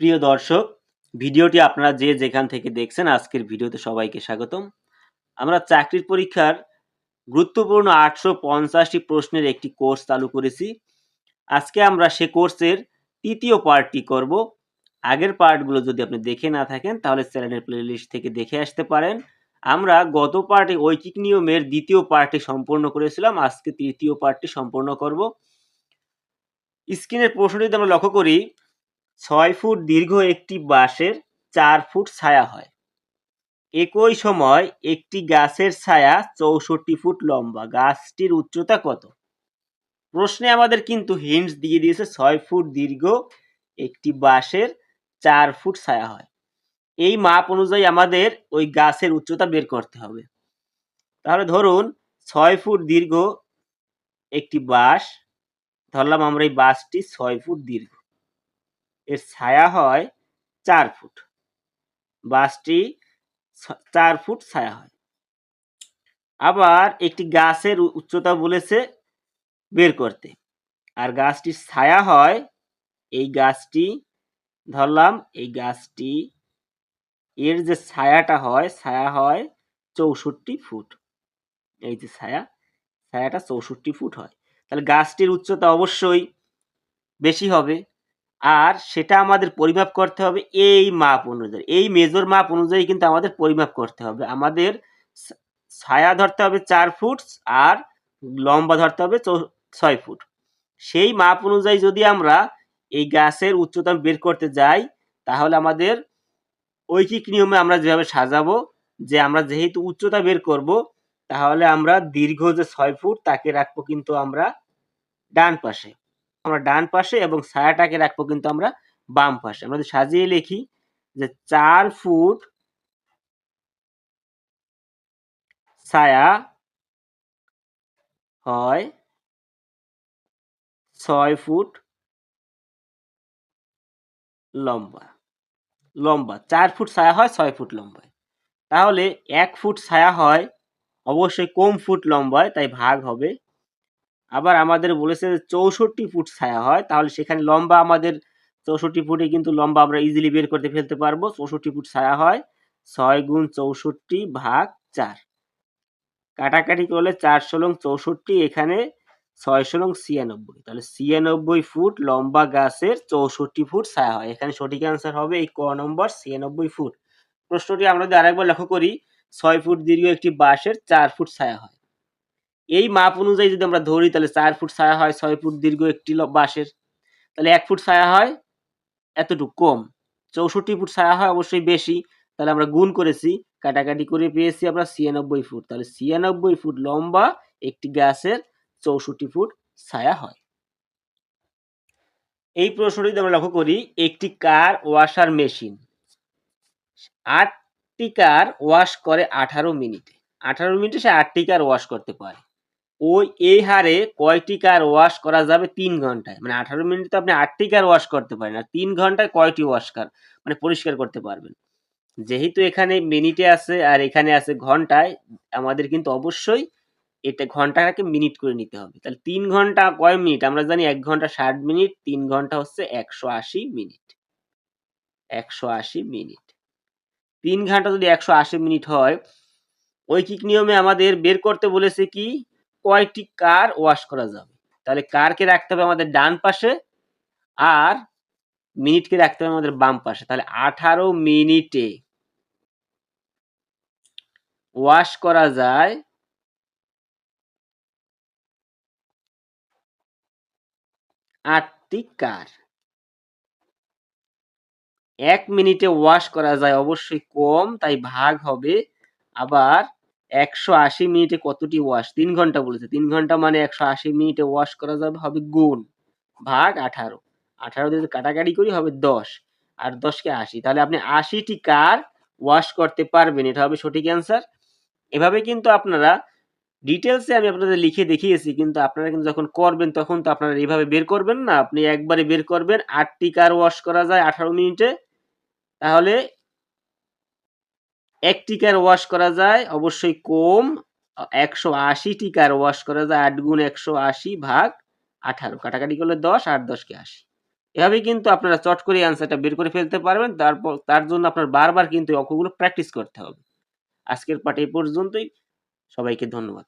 প্রিয় দর্শক, ভিডিওটি আপনারা যে যেখান থেকে দেখছেন, আজকের ভিডিওতে সবাইকে স্বাগতম। আমরা চাকরির পরীক্ষার গুরুত্বপূর্ণ আটশো পঞ্চাশটি প্রশ্নের একটি কোর্স চালু করেছি। আজকে আমরা সে কোর্সের তৃতীয় পার্টটি করব। আগের পার্টগুলো যদি আপনি দেখে না থাকেন, তাহলে চ্যানেলের প্লেলিস্ট থেকে দেখে আসতে পারেন। আমরা গত পার্টে ঐকিক নিয়মের দ্বিতীয় পার্টটি সম্পূর্ণ করেছিলাম। আজকে তৃতীয় পার্টটি সম্পূর্ণ করব। স্ক্রিনের প্রশ্নটিতে আমরা লক্ষ্য করি ছয় ফুট দীর্ঘ একটি বাঁশের চার ফুট ছায়া হয়। একই সময় একটি গাছের ছায়া চৌষট্টি ফুট লম্বা। গাছটির উচ্চতা কত? প্রশ্নে আমাদের কিন্তু হিন্টস দিয়ে দিয়েছে ছয় ফুট দীর্ঘ একটি বাঁশের চার ফুট ছায়া হয়। এই মাপ অনুযায়ী আমাদের ওই গাছের উচ্চতা বের করতে হবে। তাহলে ধরুন ছয় ফুট দীর্ঘ একটি বাঁশ, ধরলাম আমরা এই বাঁশটি ছয় ফুট দীর্ঘ। এর ছায়া হয় চার ফুট। বাসটি চার ফুট ছায়া হয়। আবার একটি গাছের উচ্চতা বলেছে বের করতে। আর গাছটির ছায়া হয়, এই গাছটি, ধরলাম, এই গাছটি, এর যে ছায়াটা হয়, ছায়া হয় চৌষট্টি ফুট। এই যে ছায়া, ছায়াটা চৌষট্টি ফুট হয়। তাহলে গাছটির উচ্চতা অবশ্যই বেশি হবে। আর সেটা আমাদের পরিমাপ করতে হবে এই মাপ অনুযায়ী। এই মেজর মাপ অনুযায়ী কিন্তু আমাদের পরিমাপ করতে হবে। আমাদের ছায়া ধরতে হবে চার ফুট আর লম্বা ধরতে হবে ছয় ফুট। সেই মাপ অনুযায়ী যদি আমরা এই গাছের উচ্চতা বের করতে যাই, তাহলে আমাদের ঐকিক নিয়মে আমরা যেভাবে সাজাবো, যে আমরা যেহেতু উচ্চতা বের করব, তাহলে আমরা দীর্ঘ যে ছয় ফুট তাকে রাখব কিন্তু আমরা ডান পাশে। আমরা ডান পাশে এবং ছায়াটাকে রাখব কিন্তু আমরা বাম পাশে। আমরা সাজিয়ে লিখি যে চার ফুট ছায়া হয় ছয় ফুট লম্বা। লম্বা। চার ফুট ছায়া হয়, ছয় ফুট লম্বায়। তাহলে এক ফুট ছায়া হয়, অবশ্যই কম ফুট লম্বায়, তাই ভাগ হবে আবার আমাদের বলেছে চৌষট্টি ফুট ছায়া হয়, তাহলে সেখানে লম্বা আমাদের চৌষট্টি ফুটে কিন্তু লম্বা আমরা ইজিলি বের করতে ফেলতে পারব। চৌষট্টি ফুট ছায়া হয়, ছয় গুণ চৌষট্টি ভাগ চার। কাটাকাটি করলে চার ষোলং চৌষট্টি, এখানে ছয় ষোলং ছিয়ানব্বই। তাহলে ছিয়ানব্বই ফুট লম্বা গাছের চৌষট্টি ফুট ছায়া হয়। এখানে সঠিক অ্যান্সার হবে এই ক নম্বর, ছিয়ানব্বই ফুট। প্রশ্নটি আমরা যদি আরেকবার লক্ষ্য করি, ছয় ফুট দীর্ঘ একটি বাঁশের চার ফুট ছায়া হয়। এই মাপ অনুযায়ী যদি আমরা ধরি, তাহলে চার ফুট ছায়া হয়, ছয় ফুট দীর্ঘ একটি বাঁশের। তাহলে এক ফুট ছায়া হয় এতটুকু কম। চৌষট্টি ফুট ছায়া হয় অবশ্যই বেশি। তাহলে আমরা গুণ করেছি, কাটাকাটি করে পেয়েছি আমরা ছিয়ানব্বই ফুট। তাহলে ছিয়ানব্বই ফুট লম্বা একটি গাছের চৌষট্টি ফুট ছায়া হয়। এই প্রশ্নটি আমরা লক্ষ্য করি, একটি কার ওয়াশার মেশিন। আটটি কার ওয়াশ করে আঠারো মিনিটে। আঠারো মিনিটে সে আটটি কার ওয়াশ করতে পারে। ওই এই হারে কয়টি কার ওয়াশ করা যাবে তিন ঘন্টায়? মানে আঠারো মিনিটে আপনি আটটি কার ওয়াশ করতে পারেন, আর তিন ঘন্টায় কয়টি ওয়াশ কার মানে পরিষ্কার করতে পারবেন। যেহেতু এখানে মিনিটে আছে আর এখানে আছে ঘন্টায়, আমাদের কিন্তু অবশ্যই এটা ঘন্টাটাকে মিনিট করে নিতে হবে। তাহলে তিন ঘণ্টা কয় মিনিট আমরা জানি এক ঘণ্টা ষাট মিনিট তিন ঘণ্টা হচ্ছে একশো আশি মিনিট একশো আশি মিনিট তিন ঘণ্টা যদি একশো আশি মিনিট হয়, ঐকিক নিয়মে আমাদের বের করতে বলেছে কি? কয়টি কার ওয়াশ করা যাবে? তাহলে কারকে রাখতে হবে আমাদের ডান পাশে আর মিনিটকে রাখতে হবে আমাদের বাম পাশে। তাহলে আঠারো মিনিটে ওয়াশ করা যায় আটটি কার। এক মিনিটে ওয়াশ করা যায়, অবশ্যই কম, তাই ভাগ হবে। আবার একশো আশি মিনিটে কতটি ওয়াশ তিন ঘণ্টা বলেছে। তিন ঘণ্টা মানে একশো আশি মিনিটে ওয়াশ করা যাবে, হবে গুণ। ভাগ আঠারো। আঠারো দিয়ে কাটাকাটি করি, হবে দশ। আর দশকে আশি। তাহলে আপনি আশিটি কার ওয়াশ করতে পারবেন? এটা হবে সঠিক অ্যান্সার এভাবে কিন্তু আপনারা ডিটেলসে আমি আপনাদের লিখে দেখিয়েছি, কিন্তু আপনারা কিন্তু যখন করবেন, তখন তো আপনারা এইভাবে বের করবেন না। আপনি একবারে বের করবেন, আটটি কার ওয়াশ করা যায় আঠারো মিনিটে। তাহলে একটি কার ওয়াশ করা যায়, অবশ্যই কম, একশো আশিটি কার ওয়াশ করা যায়, আট গুণ একশো আশি ভাগ আঠারো। কাটাকাটি করলে দশ, আট দশকে আশি। এভাবে কিন্তু আপনারা চট করে অ্যান্সারটা বের করে ফেলতে পারবেন, তারপর, তার জন্য আপনার বারবার কিন্তু অঙ্কগুলো প্র্যাকটিস করতে হবে। আজকের পাঠ এই পর্যন্তই, সবাইকে ধন্যবাদ।